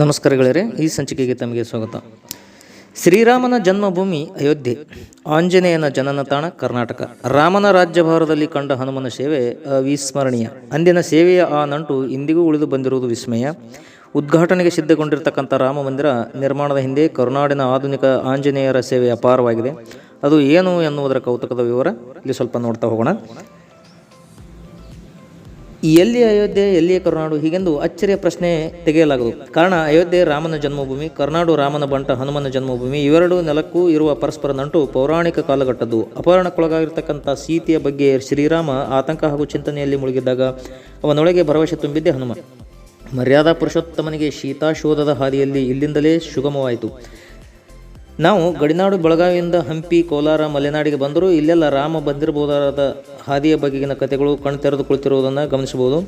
ನಮಸ್ಕಾರಗಳೇ, ಈ ಸಂಚಿಕೆಗೆ ತಮಗೆ ಸ್ವಾಗತ. ಶ್ರೀರಾಮನ ಜನ್ಮಭೂಮಿ ಅಯೋಧ್ಯೆ, ಆಂಜನೇಯನ ಜನನ ತಾಣ ಕರ್ನಾಟಕ. ರಾಮನ ರಾಜ್ಯಭಾರದಲ್ಲಿ ಕಂಡ ಹನುಮನ ಸೇವೆ ಅವಿಸ್ಮರಣೀಯ. ಅಂದಿನ ಸೇವೆಯ ಆ ನಂಟು ಇಂದಿಗೂ ಉಳಿದು ಬಂದಿರುವುದು ವಿಸ್ಮಯ. ಉದ್ಘಾಟನೆಗೆ ಸಿದ್ಧಗೊಂಡಿರತಕ್ಕಂಥ ರಾಮ ಮಂದಿರ ನಿರ್ಮಾಣದ ಹಿಂದೆ ಕರುನಾಡಿನ ಆಧುನಿಕ ಆಂಜನೇಯರ ಸೇವೆ ಅಪಾರವಾಗಿದೆ. ಅದು ಏನು ಎನ್ನುವುದರ ಕೌತುಕದ ವಿವರ ಇಲ್ಲಿ ಸ್ವಲ್ಪ ನೋಡ್ತಾ ಹೋಗೋಣ. ಎಲ್ಲಿ ಅಯೋಧ್ಯೆ, ಎಲ್ಲಿಯೇ ಕರುನಾಡು, ಹೀಗೆಂದು ಅಚ್ಚರಿಯ ಪ್ರಶ್ನೆ ತೆಗೆಯಲಾಗದು. ಕಾರಣ, ಅಯೋಧ್ಯೆ ರಾಮನ ಜನ್ಮಭೂಮಿ, ಕರ್ನಾಡು ರಾಮನ ಬಂಟ ಹನುಮನ ಜನ್ಮಭೂಮಿ, ಇವೆರಡು ನೆಲಕ್ಕೂ ಇರುವ ಪರಸ್ಪರ ನಂಟು ಪೌರಾಣಿಕ ಕಾಲಘಟ್ಟದ್ದು. ಅಪಹರಣಕ್ಕೊಳಗಾಗಿರ್ತಕ್ಕಂಥ ಸೀತೆಯ ಬಗ್ಗೆ ಶ್ರೀರಾಮ ಆತಂಕ ಹಾಗೂ ಚಿಂತನೆಯಲ್ಲಿ ಮುಳುಗಿದ್ದಾಗ ಅವನೊಳಗೆ ಭರವಸೆ ತುಂಬಿದ್ದೆ ಹನುಮ. ಮರ್ಯಾದಾ ಪುರುಷೋತ್ತಮನಿಗೆ ಶೀತಾಶೋಧದ ಹಾದಿಯಲ್ಲಿ ಇಲ್ಲಿಂದಲೇ ಸುಗಮವಾಯಿತು. ನಾವು ಗಡಿನಾಡು ಬೆಳಗಾವಿಯಿಂದ ಹಂಪಿ, ಕೋಲಾರ, ಮಲೆನಾಡಿಗೆ ಬಂದರೂ ಇಲ್ಲೆಲ್ಲ ರಾಮ ಬಂದಿರಬಹುದಾದ ಹಾದಿಯ ಬಗೆಗಿನ ಕಥೆಗಳು ಕಣ್ ತೆರೆದು ಕುಳಿತಿರುವುದನ್ನು ಗಮನಿಸಬಹುದು.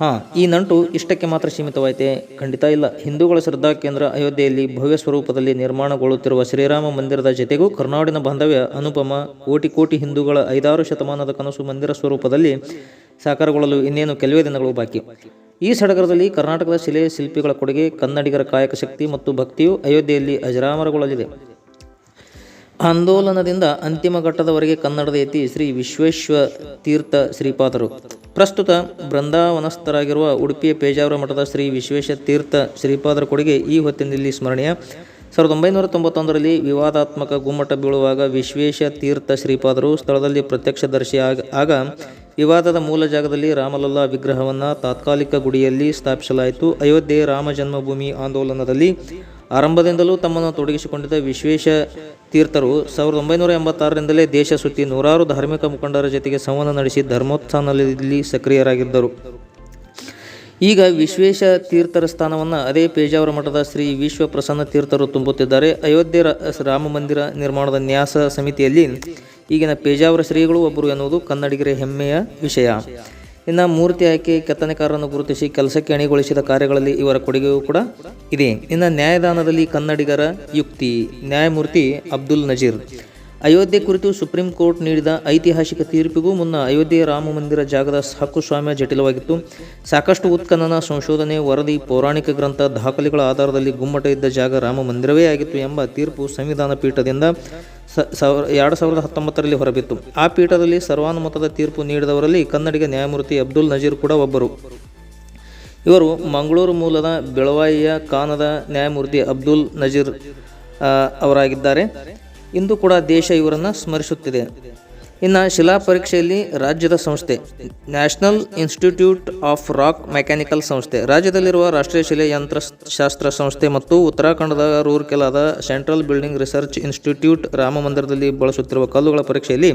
ಹಾಂ, ಈ ನಂಟು ಇಷ್ಟಕ್ಕೆ ಮಾತ್ರ ಸೀಮಿತವಾಯಿತೆ? ಖಂಡಿತ ಇಲ್ಲ. ಹಿಂದೂಗಳ ಶ್ರದ್ಧಾ ಕೇಂದ್ರ ಅಯೋಧ್ಯೆಯಲ್ಲಿ ಭವ್ಯ ಸ್ವರೂಪದಲ್ಲಿ ನಿರ್ಮಾಣಗೊಳ್ಳುತ್ತಿರುವ ಶ್ರೀರಾಮ ಮಂದಿರದ ಜೊತೆಗೂ ಕರ್ನಾಡಿನ ಬಾಂಧವ್ಯ ಅನುಪಮ, ಕೋಟಿ ಕೋಟಿ ಹಿಂದೂಗಳ ಐದಾರು ಶತಮಾನದ ಕನಸು ಮಂದಿರ ಸ್ವರೂಪದಲ್ಲಿ ಸಾಕಾರಗೊಳ್ಳಲು ಇನ್ನೇನು ಕೆಲವೇ ದಿನಗಳು ಬಾಕಿ. ಈ ಸಡಗರದಲ್ಲಿ ಕರ್ನಾಟಕದ ಶಿಲೆ ಶಿಲ್ಪಿಗಳ ಕೊಡುಗೆ, ಕನ್ನಡಿಗರ ಕಾಯಕ ಶಕ್ತಿ ಮತ್ತು ಭಕ್ತಿಯು ಅಯೋಧ್ಯೆಯಲ್ಲಿ ಅಜರಾಮರಗೊಳ್ಳಲಿದೆ. ಆಂದೋಲನದಿಂದ ಅಂತಿಮ ಘಟ್ಟದವರೆಗೆ ಕನ್ನಡದ ಯತಿ ಶ್ರೀ ವಿಶ್ವೇಶ್ವ ತೀರ್ಥ ಶ್ರೀಪಾದರು. ಪ್ರಸ್ತುತ ಬೃಂದಾವನಸ್ಥರಾಗಿರುವ ಉಡುಪಿಯ ಪೇಜಾವರ ಮಠದ ಶ್ರೀ ವಿಶ್ವೇಶ ತೀರ್ಥ ಶ್ರೀಪಾದರ ಕೊಡುಗೆ ಈ ಹೊತ್ತಿನಲ್ಲಿ ಸ್ಮರಣೀಯ. ಸಾವಿರದ ಒಂಬೈನೂರ ತೊಂಬತ್ತೊಂದರಲ್ಲಿ ವಿವಾದಾತ್ಮಕ ಗುಮ್ಮಟ ಬೀಳುವಾಗ ವಿಶ್ವೇಶ ತೀರ್ಥ ಶ್ರೀಪಾದರು ಸ್ಥಳದಲ್ಲಿ ಪ್ರತ್ಯಕ್ಷದರ್ಶಿ ಆಗ ಆಗ ವಿವಾದದ ಮೂಲ ಜಾಗದಲ್ಲಿ ರಾಮಲಲ್ಲಾ ವಿಗ್ರಹವನ್ನು ತಾತ್ಕಾಲಿಕ ಗುಡಿಯಲ್ಲಿ ಸ್ಥಾಪಿಸಲಾಯಿತು. ಅಯೋಧ್ಯೆ ರಾಮ ಜನ್ಮಭೂಮಿ ಆಂದೋಲನದಲ್ಲಿ ಆರಂಭದಿಂದಲೂ ತಮ್ಮನ್ನು ತೊಡಗಿಸಿಕೊಂಡಿದ್ದ ವಿಶ್ವೇಶ ತೀರ್ಥರು ಸಾವಿರದ ಒಂಬೈನೂರ ಎಂಬತ್ತಾರರಿಂದಲೇ ದೇಶ ಸುತ್ತಿ ನೂರಾರು ಧಾರ್ಮಿಕ ಮುಖಂಡರ ಜೊತೆಗೆ ಸಂವಹನ ನಡೆಸಿ ಧರ್ಮೋತ್ಥಾನದಲ್ಲಿ ಸಕ್ರಿಯರಾಗಿದ್ದರು. ಈಗ ವಿಶ್ವೇಶ ತೀರ್ಥರ ಸ್ಥಾನವನ್ನು ಅದೇ ಪೇಜಾವರ ಮಠದ ಶ್ರೀ ವಿಶ್ವ ಪ್ರಸನ್ನ ತೀರ್ಥರು ತುಂಬುತ್ತಿದ್ದಾರೆ. ಅಯೋಧ್ಯೆ ರಾಮ ಮಂದಿರ ನಿರ್ಮಾಣದ ನ್ಯಾಸ ಸಮಿತಿಯಲ್ಲಿ ಈಗಿನ ಪೇಜಾವರ ಶ್ರೀಗಳು ಒಬ್ಬರು ಎನ್ನುವುದು ಕನ್ನಡಿಗರ ಹೆಮ್ಮೆಯ ವಿಷಯ. ಇನ್ನು ಮೂರ್ತಿ ಆಯ್ಕೆ ಕೆತ್ತನೆಕಾರರನ್ನು ಗುರುತಿಸಿ ಕೆಲಸಕ್ಕೆ ಅಣಿಗೊಳಿಸಿದ ಕಾರ್ಯಗಳಲ್ಲಿ ಇವರ ಕೊಡುಗೆಯೂ ಕೂಡ ಇದೆ. ಇನ್ನು ನ್ಯಾಯದಾನದಲ್ಲಿ ಕನ್ನಡಿಗರ ಯುಕ್ತಿ. ನ್ಯಾಯಮೂರ್ತಿ ಅಬ್ದುಲ್ ನಜೀರ್. ಅಯೋಧ್ಯೆ ಕುರಿತು ಸುಪ್ರೀಂ ಕೋರ್ಟ್ ನೀಡಿದ ಐತಿಹಾಸಿಕ ತೀರ್ಪಿಗೂ ಮುನ್ನ ಅಯೋಧ್ಯೆ ರಾಮ ಮಂದಿರ ಜಾಗದ ಹಕ್ಕುಸ್ವಾಮ್ಯ ಜಟಿಲವಾಗಿತ್ತು. ಸಾಕಷ್ಟು ಉತ್ಖನನ, ಸಂಶೋಧನೆ, ವರದಿ, ಪೌರಾಣಿಕ ಗ್ರಂಥ ದಾಖಲೆಗಳ ಆಧಾರದಲ್ಲಿ ಗುಮ್ಮಟ ಇದ್ದ ಜಾಗ ರಾಮ ಮಂದಿರವೇ ಆಗಿತ್ತು ಎಂಬ ತೀರ್ಪು ಸಂವಿಧಾನ ಪೀಠದಿಂದ ಎರಡು ಸಾವಿರದ ಹತ್ತೊಂಬತ್ತರಲ್ಲಿ ಹೊರಬಿತ್ತು. ಆ ಪೀಠದಲ್ಲಿ ಸರ್ವಾನುಮತದ ತೀರ್ಪು ನೀಡಿದವರಲ್ಲಿ ಕನ್ನಡಿಗ ನ್ಯಾಯಮೂರ್ತಿ ಅಬ್ದುಲ್ ನಜೀರ್ ಕೂಡ ಒಬ್ಬರು. ಇವರು ಮಂಗಳೂರು ಮೂಲದ ಬೆಳವಾಯಿಯ ಕಾನದ ನ್ಯಾಯಮೂರ್ತಿ ಅಬ್ದುಲ್ ನಜೀರ್ ಅವರಾಗಿದ್ದಾರೆ. ಇಂದು ಕೂಡ ದೇಶ ಇವರನ್ನು ಸ್ಮರಿಸುತ್ತಿದೆ. ಇನ್ನು ಶಿಲಾ ಪರೀಕ್ಷೆಯಲ್ಲಿ ರಾಜ್ಯದ ಸಂಸ್ಥೆ, national institute of rock mechanical ಸಂಸ್ಥೆ, ರಾಜ್ಯದಲ್ಲಿರುವ ರಾಷ್ಟ್ರೀಯ ಶಿಲೆ ಯಂತ್ರಶಾಸ್ತ್ರ ಸಂಸ್ಥೆ ಮತ್ತು ಉತ್ತರಾಖಂಡದ ರೂರ್ಕೆಲಾದ central building research institute Rama ಮಂದಿರದಲ್ಲಿ ಬಳಸುತ್ತಿರುವ ಕಲ್ಲುಗಳ ಪರೀಕ್ಷೆಯಲ್ಲಿ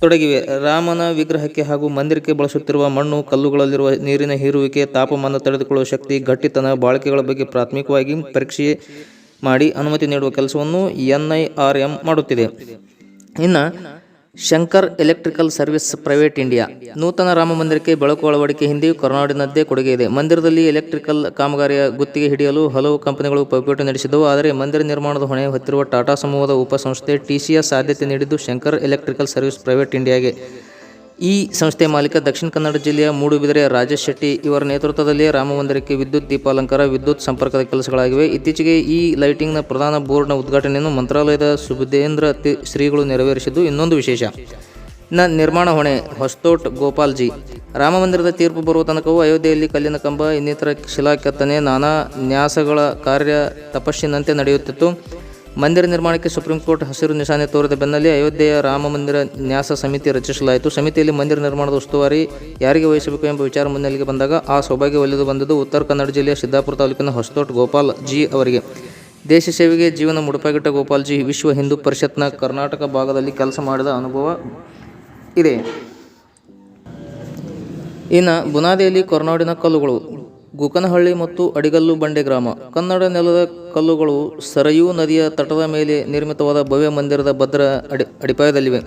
ತೊಡಗಿವೆ. ರಾಮನ ವಿಗ್ರಹಕ್ಕೆ ಹಾಗೂ ಮಂದಿರಕ್ಕೆ ಬಳಸುತ್ತಿರುವ ಮಣ್ಣು, ಕಲ್ಲುಗಳಲ್ಲಿರುವ ನೀರಿನ ಹೀರುವಿಕೆ, ತಾಪಮಾನ ತಡೆದುಕೊಳ್ಳುವ ಶಕ್ತಿ, ಗಟ್ಟಿತನ, ಬಾಳಿಕೆಗಳ ಬಗ್ಗೆ ಪ್ರಾಥಮಿಕವಾಗಿ ಪರೀಕ್ಷೆ ಮಾಡಿ ಅನುಮತಿ ನೀಡುವ ಕೆಲಸವನ್ನು ಎನ್ ಐ ಆರ್ ಎಂ ಮಾಡುತ್ತಿದೆ. ಇನ್ನು Shankar electrical service private India ನೂತನ ರಾಮ ಮಂದಿರಕ್ಕೆ ಬೆಳಕು ಅಳವಡಿಕೆ ಹಿಂದೆಯೂ ಕರುನಾಡಿನದ್ದೇ ಕೊಡುಗೆ ಇದೆ. ಮಂದಿರದಲ್ಲಿ ಎಲೆಕ್ಟ್ರಿಕಲ್ ಕಾಮಗಾರಿಯ ಗುತ್ತಿಗೆ ಹಿಡಿಯಲು ಹಲವು ಕಂಪನಿಗಳು ಪೈಪೋಟಿ ನಡೆಸಿದವು. ಆದರೆ ಮಂದಿರ ನಿರ್ಮಾಣದ ಹೊಣೆ ಹೊತ್ತಿರುವ ಟಾಟಾ ಸಮೂಹದ ಉಪಸಂಸ್ಥೆ ಟಿಸಿಎಸ್ ಆದ್ಯತೆ ನೀಡಿದ್ದು ಶಂಕರ್ ಎಲೆಕ್ಟ್ರಿಕಲ್ ಸರ್ವಿಸ್ ಪ್ರೈವೇಟ್ ಇಂಡಿಯಾಗೆ. ಈ ಸಂಸ್ಥೆ ಮಾಲೀಕ ದಕ್ಷಿಣ ಕನ್ನಡ ಜಿಲ್ಲೆಯ ಮೂಡುಬಿದಿರೆ ರಾಜೇಶ್ ಶೆಟ್ಟಿ ಇವರ ನೇತೃತ್ವದಲ್ಲಿ ರಾಮಮಂದಿರಕ್ಕೆ ವಿದ್ಯುತ್, ದೀಪಾಲಂಕಾರ, ವಿದ್ಯುತ್ ಸಂಪರ್ಕದ ಕೆಲಸಗಳಾಗಿವೆ. ಇತ್ತೀಚೆಗೆ ಈ ಲೈಟಿಂಗ್ನ ಪ್ರಧಾನ ಬೋರ್ಡ್ನ ಉದ್ಘಾಟನೆಯನ್ನು ಮಂತ್ರಾಲಯದ ಸುಬುಧೇಂದ್ರ ತಿ- ಶ್ರೀಗಳು ನೆರವೇರಿಸಿದ್ದು ಇನ್ನೊಂದು ವಿಶೇಷ. ನ ನಿರ್ಮಾಣ ಹೊಣೆ, ಹೊಸ್ತೋಟ್ ಗೋಪಾಲ್ಜಿ. ರಾಮ ಮಂದಿರದ ತೀರ್ಪು ಬರುವ ತನಕವೂ ಅಯೋಧ್ಯೆಯಲ್ಲಿ ಕಲ್ಲಿನ ಕಂಬ, ಇನ್ನಿತರ ಶಿಲಾ ಕೆತ್ತನೆ ನಾನಾ ನ್ಯಾಸಗಳ ಕಾರ್ಯ ತಪಸ್ಸಿನಂತೆ ನಡೆಯುತ್ತಿತ್ತು. ಮಂದಿರ ನಿರ್ಮಾಣಕ್ಕೆ ಸುಪ್ರೀಂ ಕೋರ್ಟ್ ಹಸಿರು ನಿಶಾನೆ ತೋರಿದ ಬೆನ್ನಲ್ಲೇ ಅಯೋಧ್ಯೆಯ ರಾಮ ಮಂದಿರ ನ್ಯಾಸ ಸಮಿತಿ ರಚಿಸಲಾಯಿತು. ಸಮಿತಿಯಲ್ಲಿ ಮಂದಿರ ನಿರ್ಮಾಣದ ಉಸ್ತುವಾರಿ ಯಾರಿಗೆ ವಹಿಸಬೇಕು ಎಂಬ ವಿಚಾರ ಮುನ್ನೆಲೆಗೆ ಬಂದಾಗ ಆ ಸೌಭಾಗ್ಯ ಒಲಿದು ಬಂದದ್ದು ಉತ್ತರ ಕನ್ನಡ ಜಿಲ್ಲೆಯ ಸಿದ್ದಾಪುರ ತಾಲೂಕಿನ ಹೊಸತೋಟ್ ಗೋಪಾಲ್ ಜಿ ಅವರಿಗೆ. ದೇಶ ಸೇವೆಗೆ ಜೀವನ ಮುಡುಪಾಗಿಟ್ಟ ಗೋಪಾಲ್ ಜಿ ವಿಶ್ವ ಹಿಂದೂ ಪರಿಷತ್ನ ಕರ್ನಾಟಕ ಭಾಗದಲ್ಲಿ ಕೆಲಸ ಮಾಡಿದ ಅನುಭವ ಇದೆ. ಇನ್ನು ಬುನಾದಿಯಲ್ಲಿ ಕೊರನಾಡಿನ ಕಲ್ಲುಗಳು ಗುಕನಹಳ್ಳಿ ಮತ್ತು ಅಡಿಗಲ್ಲು ಬಂಡೆ ಗ್ರಾಮ. ಕನ್ನಡ ನೆಲದ ಕಲ್ಲುಗಳು ಸರಯೂ ನದಿಯ ತಟದ ಮೇಲೆ ನಿರ್ಮಿತವಾದ ಭವ್ಯ ಮಂದಿರದ ಭದ್ರ ಅಡಿ, ಅಡಿಪಾಯದಲ್ಲಿವೆ.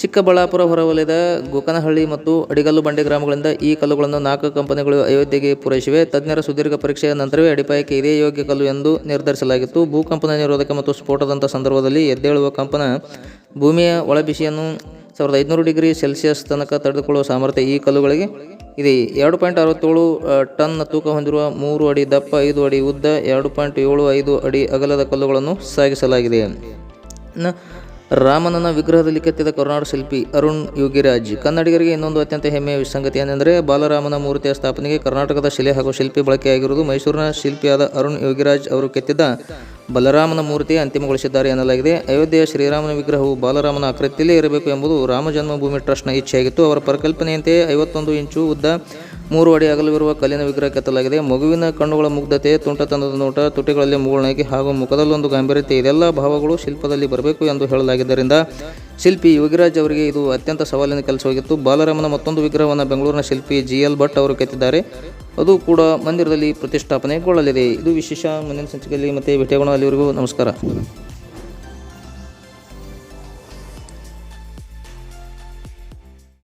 ಚಿಕ್ಕಬಳ್ಳಾಪುರ ಹೊರವಲಯದ ಗುಕನಹಳ್ಳಿ ಮತ್ತು ಅಡಿಗಲ್ಲು ಬಂಡೆ ಗ್ರಾಮಗಳಿಂದ ಈ ಕಲ್ಲುಗಳನ್ನು ನಾಲ್ಕು ಕಂಪನಿಗಳು ಅಯೋಧ್ಯೆಗೆ ಪೂರೈಸಿವೆ. ತಜ್ಞರ ಸುದೀರ್ಘ ಪರೀಕ್ಷೆಯ ನಂತರವೇ ಅಡಿಪಾಯಕ್ಕೆ ಇದೇ ಯೋಗ್ಯ ಕಲ್ಲು ಎಂದು ನಿರ್ಧರಿಸಲಾಗಿತ್ತು. ಭೂಕಂಪನ ನಿರೋಧಕ ಮತ್ತು ಸ್ಫೋಟದಂಥ ಸಂದರ್ಭದಲ್ಲಿ ಎದ್ದೇಳುವ ಕಂಪನ ಭೂಮಿಯ ಒಳಬಿಸಿಯನ್ನು ಸಾವಿರದ ಐದುನೂರು ಡಿಗ್ರಿ ಸೆಲ್ಸಿಯಸ್ ತನಕ ತಡೆದುಕೊಳ್ಳುವ ಸಾಮರ್ಥ್ಯ ಈ ಕಲ್ಲುಗಳಿಗೆ ಇದೆ ಎರಡು ಪಾಯಿಂಟ್ ಅರವತ್ತೇಳು ಟನ್ ತೂಕ ಹೊಂದಿರುವ ಮೂರು ಅಡಿ ದಪ್ಪ ಐದು ಅಡಿ ಉದ್ದ ಎರಡು ಪಾಯಿಂಟ್ ಏಳು ಐದು ಅಡಿ ಅಗಲದ ಕಲ್ಲುಗಳನ್ನು ಸಾಗಿಸಲಾಗಿದೆ. ಇನ್ನು ರಾಮನನ್ನ ವಿಗ್ರಹದಲ್ಲಿ ಕೆತ್ತಿದ ಕರುನಾಡು ಶಿಲ್ಪಿ ಅರುಣ್ ಯೋಗಿರಾಜ್. ಕನ್ನಡಿಗರಿಗೆ ಇನ್ನೊಂದು ಅತ್ಯಂತ ಹೆಮ್ಮೆಯ ಸಂಗತಿ ಏನೆಂದರೆ, ಬಾಲರಾಮನ ಮೂರ್ತಿಯ ಸ್ಥಾಪನೆಗೆ ಕರ್ನಾಟಕದ ಶಿಲೆ ಹಾಗೂ ಶಿಲ್ಪಿ ಬಳಕೆಯಾಗಿರುವುದು ಮೈಸೂರಿನ ಶಿಲ್ಪಿಯಾದ ಅರುಣ್ ಯೋಗಿರಾಜ್ ಅವರು ಕೆತ್ತಿದ್ದ ಬಲರಾಮನ ಮೂರ್ತಿ ಅಂತಿಮಗೊಳಿಸಿದ್ದಾರೆ ಎನ್ನಲಾಗಿದೆ. ಅಯೋಧ್ಯೆಯ ಶ್ರೀರಾಮನ ವಿಗ್ರಹವು ಬಾಲರಾಮನ ಆಕೃತಿಯಲ್ಲೇ ಇರಬೇಕು ಎಂಬುದು ರಾಮ ಜನ್ಮಭೂಮಿ ಟ್ರಸ್ಟ್ನ ಇಚ್ಛೆಯಾಗಿತ್ತು. ಅವರ ಪರಿಕಲ್ಪನೆಯಂತೆಯೇ ಐವತ್ತೊಂದು ಇಂಚು ಉದ್ದ ಮೂರು ಅಡಿ ಅಗಲವಿರುವ ಕಲ್ಲಿನ ವಿಗ್ರಹ ಕೆತ್ತಲಾಗಿದೆ ಮಗುವಿನ ಕಣ್ಣುಗಳ ಮುಗ್ಧತೆ ತುಂಟತನದ ನೋಟ, ತುಟಿಗಳಲ್ಲಿ ಮುಗುಳ್ನಾಗಿ ಹಾಗೂ ಮುಖದಲ್ಲೊಂದು ಗಾಂಭೀರ್ಯತೆ ಇದೆಲ್ಲ ಭಾವಗಳು ಶಿಲ್ಪದಲ್ಲಿ ಬರಬೇಕು ಎಂದು ಹೇಳಲಾಗಿದ್ದರಿಂದ ಶಿಲ್ಪಿ ಯೋಗಿರಾಜ್ ಅವರಿಗೆ ಇದು ಅತ್ಯಂತ ಸವಾಲಿನ ಕೆಲಸವಾಗಿತ್ತು. ಬಾಲರಾಮನ ಮತ್ತೊಂದು ವಿಗ್ರಹವನ್ನು ಬೆಂಗಳೂರಿನ ಶಿಲ್ಪಿ ಜಿ ಎಲ್ ಭಟ್ ಅವರು ಕೆತ್ತಿದ್ದಾರೆ. ಅದು ಕೂಡ ಮಂದಿರದಲ್ಲಿ ಪ್ರತಿಷ್ಠಾಪನೆಗೊಳ್ಳಲಿದೆ. ಇದು ವಿಶೇಷ, ಮುಂದಿನ ಸಂಚಿಕೆಯಲ್ಲಿ ಮತ್ತೆ ಭೇಟಿಯಾಗೋಣ. ಅಲ್ಲಿವರೆಗೂ ನಮಸ್ಕಾರ.